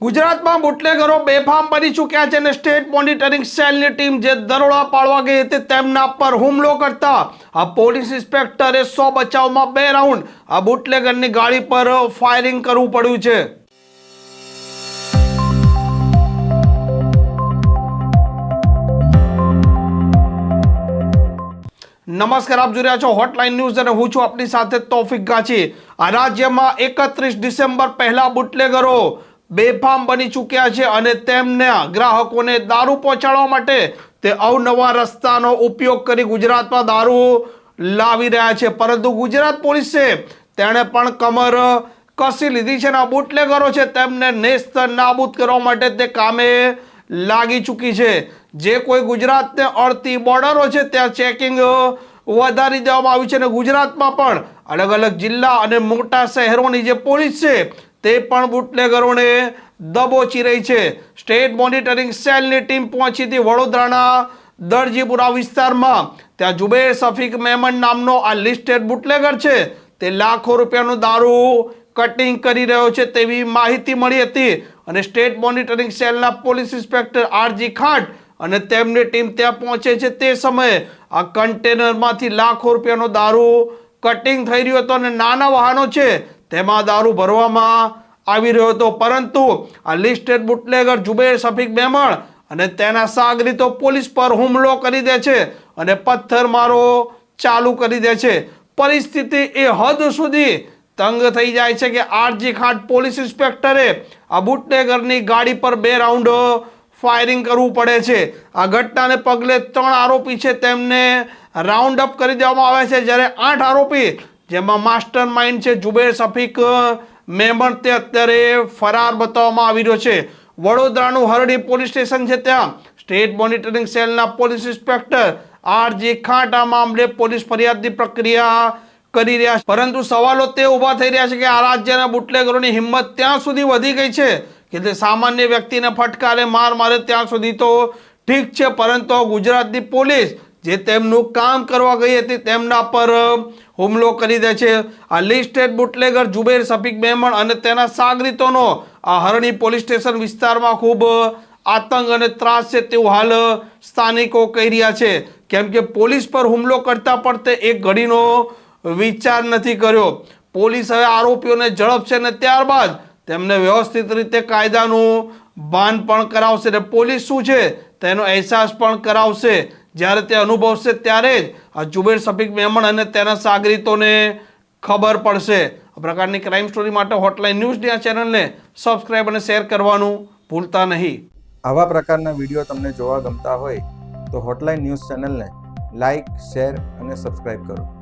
ગુજરાતમાં બુટલેગરો બેફામ બની ચૂક્યા છે અને સ્ટેટ મોનિટરિંગ સેલની ટીમ જે દરોડા પાડવા ગઈ હતી તેમના પર હુમલો કરતા આ પોલીસ ઇન્સ્પેક્ટરે સો બચાવમાં બે રાઉન્ડ આ બુટલેગરની ગાડી પર ફાયરિંગ કરવું પડ્યું છે. નમસ્કાર, આપ જોઈ રહ્યા છો હોટલાઇન ન્યૂઝ અને હું છું આપની સાથે તોફિક ગાંચી. આ રાજ્યમાં એકત્રીસ ડિસેમ્બર પહેલા બુટલેગરો બેફામ બની ચૂક્યા છે અને તેમના ગ્રાહકોને દારૂ પહોંચાડવા માટે તે અવનવા રસ્તાનો ઉપયોગ કરી ગુજરાતમાં દારૂ લાવી રહ્યા છે. પરંતુ ગુજરાત પોલીસે તેણે પણ કમર કસી લીધી છે અને બુટલેગરો છે તેમને નેસ્ત નાબૂદ કરવા માટે તે કામે લાગી ચૂકી છે. જે કોઈ ગુજરાતને અડતી બોર્ડરો છે ત્યાં ચેકિંગ વધારી દેવામાં આવ્યું છે અને ગુજરાતમાં પણ અલગ અલગ જિલ્લા અને મોટા શહેરોની જે પોલીસ છે તે પણ બુટલેગરોને દબોચી રહી છે. સ્ટેટ મોનિટરિંગ સેલની ટીમ પહોંચી હતી વડોદરાના દરજીપુરા વિસ્તારમાં. ત્યાં જુબેર સફીક મેમન નામનો આ લિસ્ટેડ બુટલેગર છે. તે લાખો રૂપિયાનું દારૂ કટિંગ કરી રહ્યો છે તેવી માહિતી મળી હતી. અને સ્ટેટ મોનિટરિંગ સેલના પોલીસ ઇન્સ્પેક્ટર આરજી ખાટ અને તેમની ટીમ ત્યાં પહોંચે છે તે સમયે. આ કન્ટેનરમાંથી લાખો રૂપિયાનો દારૂ કટિંગ થઈ રહ્યો હતો અને નાના વાહનો છે. તેમાં દારૂ ભરવામાં આવી રહ્યો હતો. પરંતુ આ લિસ્ટેડ બુટલેગર જુબેર સફીક મેમણ અને તેના સાગરીતો પોલીસ પર હુમલો કરી દે છે અને પથ્થરમારો ચાલુ કરી દે છે. પરિસ્થિતિ એ હદ સુધી તંગ થઈ જાય છે કે આરજી ખાટ પોલીસ ઇન્સ્પેક્ટરે આ બુટલેગરની ગાડી પર બે રાઉન્ડ ફાયરિંગ કરવું પડે છે. આ ઘટનાને પગલે ત્રણ આરોપી છે તેમને રાઉન્ડ અપ કરી દેવામાં આવે છે. જ્યારે આઠ આરોપી જેમાં માસ્ટર માઇન્ડ છે, જુબેર સફીક મેમણ તે અત્યારે ફરાર બતાવવામાં આવી રહ્યો છે. વડોદરાનું હરડી પોલીસ સ્ટેશન છે ત્યાં. સ્ટેટ મોનિટરિંગ સેલના police inspector R J Khant આ મામલે પોલીસ ફરિયાદની પ્રક્રિયા કરી રહ્યા છે. પરંતુ સવાલો તે ઊભા થઈ રહ્યા છે કે આ રાજ્યના બુટલેગરોની હિંમત ત્યાં સુધી વધી ગઈ છે? કે તે સામાન્ય વ્યક્તિને ફટકારે માર મારે ત્યાં સુધી તો ઠીક છે, પરંતુ ગુજરાતની પોલીસ જે તેમનું કામ કરવા ગઈ હતી, તેમના પર હુમલો કરી દે છે. આ લિસ્ટેડ બુટલેગર જુબેર સફીક મેમણ અને તેના સાગરીતોનો આ હરણી પોલીસ સ્ટેશન વિસ્તારમાં ખૂબ આતંક અને ત્રાસ છે તેવું હાલ સ્થાનિકો કહી રહ્યા છે. કેમ કે પોલીસ પર હુમલો કરતા પણ તે એક ઘડીનો વિચાર નથી કર્યો. પોલીસ હવે આરોપીઓને ઝડપશે ને ત્યારબાદ તેમને વ્યવસ્થિત રીતે કાયદાનું ભાન પણ કરાવશે. ને પોલીસ શું છે? તેનો અહેસાસ પણ કરાવશે. જ્યારે તે અનુભવશે ત્યારે જ આ જુબેર સફીક મેમણ અને તેના સાગરીતોને ખબર પડશે. આ પ્રકારની ક્રાઇમ સ્ટોરી માટે હોટલાઇન ન્યૂઝની આ ચેનલને સબસ્ક્રાઇબ અને શેર કરવાનું ભૂલતા નહીં. આવા પ્રકારના વીડિયો તમને જોવા ગમતા હોય તો હોટલાઇન ન્યૂઝ ચેનલને લાઇક શેર અને સબસ્ક્રાઇબ કરો.